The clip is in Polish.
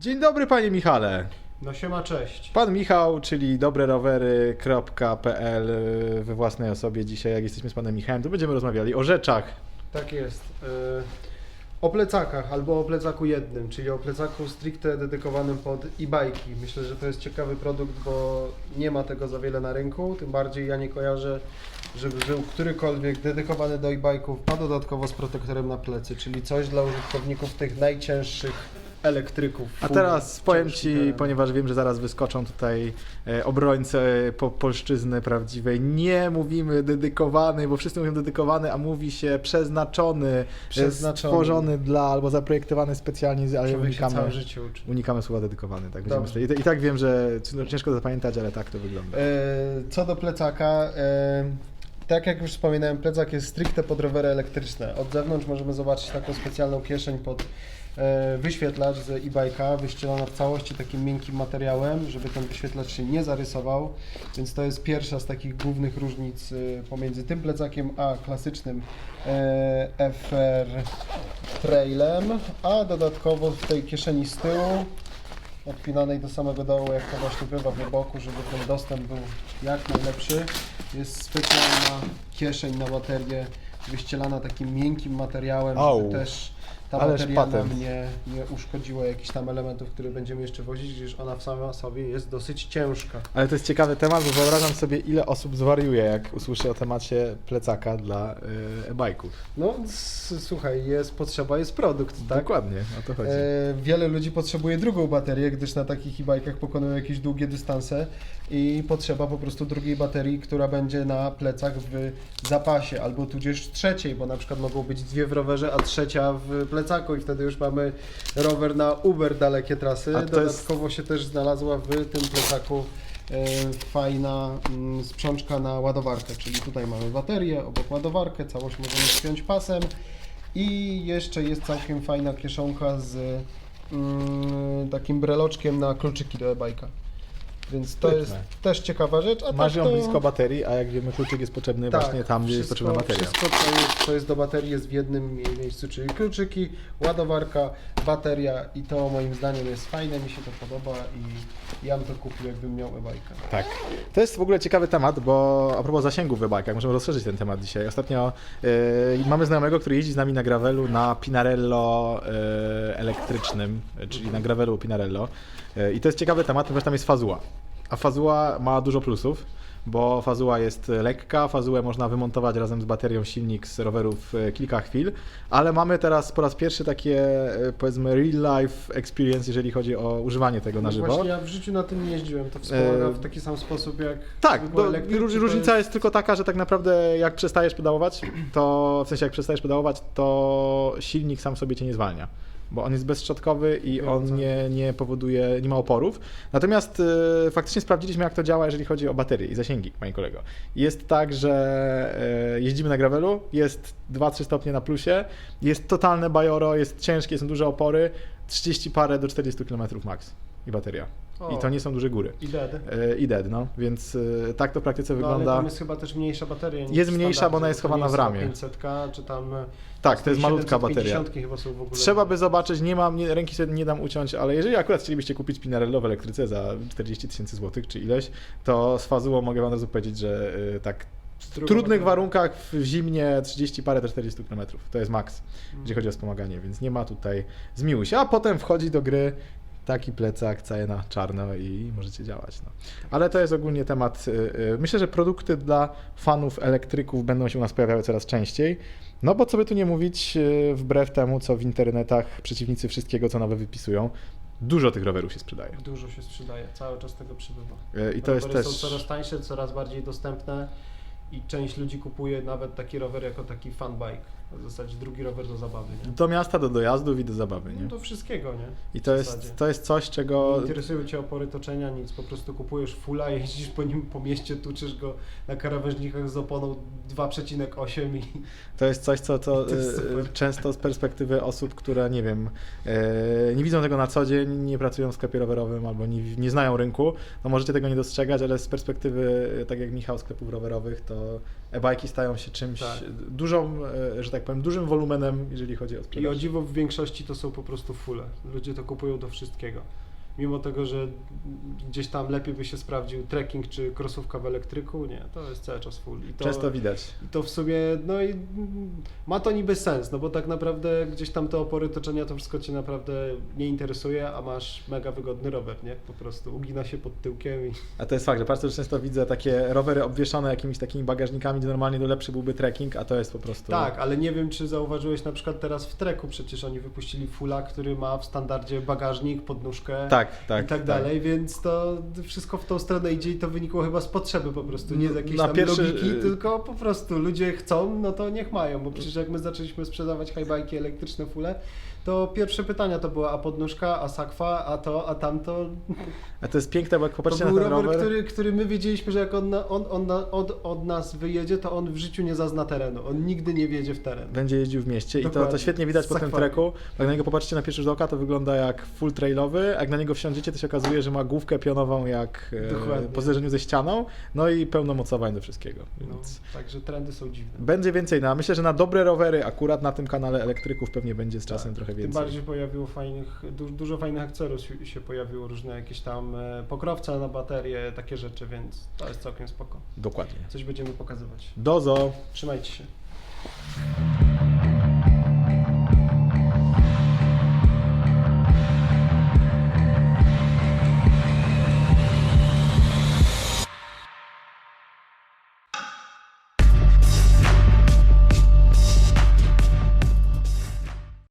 Dzień dobry panie Michale. No siema, cześć. Pan Michał, czyli dobrerowery.pl y, we własnej osobie dzisiaj, jak jesteśmy z panem Michałem, to będziemy rozmawiali o rzeczach. Tak jest. Y, O plecakach albo o plecaku jednym, czyli o plecaku stricte dedykowanym pod e-bajki. Myślę, że to jest ciekawy produkt, bo nie ma tego za wiele na rynku. Tym bardziej ja nie kojarzę, żeby był którykolwiek dedykowany do e-bajków, a dodatkowo z protektorem na plecy, czyli coś dla użytkowników tych najcięższych elektryków. A teraz powiem ci, ponieważ wiem, że zaraz wyskoczą tutaj e, obrońcy po polszczyzny prawdziwej, nie mówimy dedykowany, bo wszyscy mówią dedykowany, a mówi się przeznaczony, e, Przeznaczony. stworzony dla albo zaprojektowany specjalnie, ale unikamy, unikamy słowa dedykowany. Tak, I, I tak wiem, że no, ciężko zapamiętać, ale tak to wygląda. E, Co do plecaka, tak jak już wspominałem, plecak jest stricte pod rowery elektryczne. Od zewnątrz możemy zobaczyć taką specjalną kieszeń pod wyświetlacz z e-bike'a, wyścielona w całości takim miękkim materiałem, żeby ten wyświetlacz się nie zarysował. Więc to jest pierwsza z takich głównych różnic e, pomiędzy tym plecakiem a klasycznym e, FR Trailem, a dodatkowo w tej kieszeni z tyłu odpinanej do samego dołu, jak to właśnie bywa w boku, żeby ten dostęp był jak najlepszy. Jest specjalna kieszeń na baterię, wyścielana takim miękkim materiałem, Au. żeby też ta Ależ bateria patent. nam nie, nie uszkodziła jakichś tam elementów, które będziemy jeszcze wozić, gdyż ona w sama sobie jest dosyć ciężka. Ale to jest ciekawy temat, bo wyobrażam sobie, ile osób zwariuje, jak usłyszy o temacie plecaka dla y, e-bajków. No s- słuchaj, jest potrzeba, jest produkt, tak? Dokładnie, o to chodzi. E, wiele ludzi potrzebuje drugą baterię, gdyż na takich e-bikach pokonują jakieś długie dystanse i potrzeba po prostu drugiej baterii, która będzie na plecach w zapasie, albo tudzież trzeciej, bo na przykład mogą być dwie w rowerze, a trzecia w plecaku i wtedy już mamy rower na Uber dalekie trasy. A to jest- Dodatkowo się też znalazła w tym plecaku e, fajna mm, sprzączka na ładowarkę, czyli tutaj mamy baterię, obok ładowarkę, całość możemy spiąć pasem i jeszcze jest całkiem fajna kieszonka z mm, takim breloczkiem na kluczyki do e-bajka. Więc to Sprytne. jest też ciekawa rzecz. A Masz tak ją to... blisko baterii, a jak wiemy, kluczyk jest potrzebny Tak, właśnie tam, gdzie jest wszystko- potrzebna bateria. Wszystko, co jest, co jest do baterii, jest w jednym mie- miejscu, czyli kluczyki, ładowarka, bateria i to moim zdaniem jest fajne, mi się to podoba i ja bym to kupił, jakbym miał e-bajka. Tak. To jest w ogóle ciekawy temat, bo a propos zasięgów w e-bajkach, możemy rozszerzyć ten temat dzisiaj. Ostatnio y, mamy znajomego, który jeździ z nami na gravelu na Pinarello y, elektrycznym, czyli na gravelu Pinarello. Y, I to jest ciekawy temat, ponieważ tam jest fazuła. A fazuła ma dużo plusów, bo fazuła jest lekka, fazułę można wymontować razem z baterią silnik z roweru w e, kilka chwil, ale mamy teraz po raz pierwszy takie e, powiedzmy real life experience, jeżeli chodzi o używanie tego na No żywo. Właśnie ja w życiu na tym nie jeździłem, to wspomaga E, w taki sam sposób jak Tak, to różnica jest... tylko taka, że tak naprawdę jak przestajesz pedałować, to w sensie jak przestajesz pedałować, to silnik sam sobie cię nie zwalnia. Bo on jest bezszczotkowy i on nie, nie powoduje, nie ma oporów. Natomiast y, faktycznie sprawdziliśmy, jak to działa, jeżeli chodzi o baterie i zasięgi, panie kolego. Jest tak, że y, jeździmy na gravelu, jest 2-3 stopnie na plusie, jest totalne bajoro, jest ciężkie, są duże opory, 30 parę do 40 km max i bateria. O. I to nie są duże góry. I dead. Y, I dead, no. Więc y, tak to w praktyce No, ale wygląda. tam jest chyba też mniejsza bateria. niż Jest mniejsza, bo ona jest to nie chowana w ramie. 500 czy tam. e, Tak, to jest malutka bateria. 750 chyba są w ogóle. Trzeba by zobaczyć, nie mam, nie, ręki sobie nie dam uciąć, ale jeżeli akurat chcielibyście kupić Pinarello w elektryce za 40 tysięcy złotych czy ileś, to z fazułą mogę wam od razu powiedzieć, że y, tak w trudnych warunkach w zimnie 30 parę do 40 km. To jest maks, Mm. jeżeli chodzi o wspomaganie, więc nie ma tutaj zmiłuj się. A potem wchodzi do gry taki plecak, cały na czarno i możecie działać. No. Ale to jest ogólnie temat. y, y, Myślę, że produkty dla fanów elektryków będą się u nas pojawiały coraz częściej. No bo co by tu nie mówić, y, wbrew temu, co w internetach przeciwnicy wszystkiego, co nowe wypisują, dużo tych rowerów się sprzedaje. Dużo się sprzedaje, cały czas tego przybywa. I to jest Rowery też. są coraz tańsze, coraz bardziej dostępne i część ludzi kupuje nawet taki rower jako taki fun bike. W zasadzie drugi rower do zabawy. Nie? Do miasta, do dojazdów i do zabawy, nie? No do wszystkiego, nie? I to jest, to jest coś, czego. Nie interesują Cię opory toczenia, nic, po prostu kupujesz fulla, jeździsz po nim po mieście, tuczysz go na krawężnikach z oponą 2,8 i To jest coś, co, To e, super. często z perspektywy osób, które nie wiem, e, nie widzą tego na co dzień, nie pracują w sklepie rowerowym albo nie, nie znają rynku, no możecie tego nie dostrzegać, ale z perspektywy, tak jak Michał, sklepów rowerowych, to e-bajki stają się czymś Tak. dużą, e, że tak powiem, dużym wolumenem, jeżeli chodzi o I o sprzedaż. dziwo w większości to są po prostu fule. Ludzie to kupują do wszystkiego. Mimo tego, że gdzieś tam lepiej by się sprawdził trekking czy krosówka w elektryku, nie, to jest cały czas full. I to, Często widać. I to w sumie, no i ma to niby sens, no bo tak naprawdę gdzieś tam te opory toczenia to wszystko cię naprawdę nie interesuje, a masz mega wygodny rower, nie? Po prostu ugina się pod tyłkiem i A to jest fakt, że bardzo często widzę takie rowery obwieszone jakimiś takimi bagażnikami, gdzie normalnie do lepszy byłby trekking, a to jest po prostu... Tak, ale nie wiem, czy zauważyłeś na przykład teraz w treku, przecież oni wypuścili Fula, który ma w standardzie bagażnik, podnóżkę Tak, tak. i tak dalej, więc to wszystko w tą stronę idzie i to wynikło chyba z potrzeby po prostu, nie z jakiejś Na tam pierwszy- logiki, tylko po prostu ludzie chcą, no to niech mają, bo przecież jak my zaczęliśmy sprzedawać highbike'i elektryczne Fule, to pierwsze pytania to była a podnóżka, a sakwa, a to, a tamto. A to jest piękne, bo jak To popatrzycie był na ten rower, rower... który, który my wiedzieliśmy, że jak on, on, on od, od nas wyjedzie, to on w życiu nie zazna terenu, on nigdy nie wjedzie w teren. będzie jeździł w mieście i to, to Dokładnie. świetnie widać po tym treku. Jak na niego popatrzycie na pierwszy rzut oka, to wygląda jak full trailowy, a jak na niego wsiądziecie, to się okazuje, że ma główkę pionową jak e, Dokładnie. po zderzeniu ze ścianą, no i pełno mocowań do wszystkiego. No, Więc także trendy są dziwne. będzie więcej, no a myślę, że na dobre rowery akurat na tym kanale elektryków pewnie będzie z czasem Tak. trochę Tym więcej. bardziej pojawiło fajnych, du, dużo fajnych akcesoriów się- się pojawiło, różne jakieś tam e, pokrowce na baterie, takie rzeczy, więc to jest całkiem spoko. Dokładnie. Coś będziemy pokazywać. Dozo! Trzymajcie się.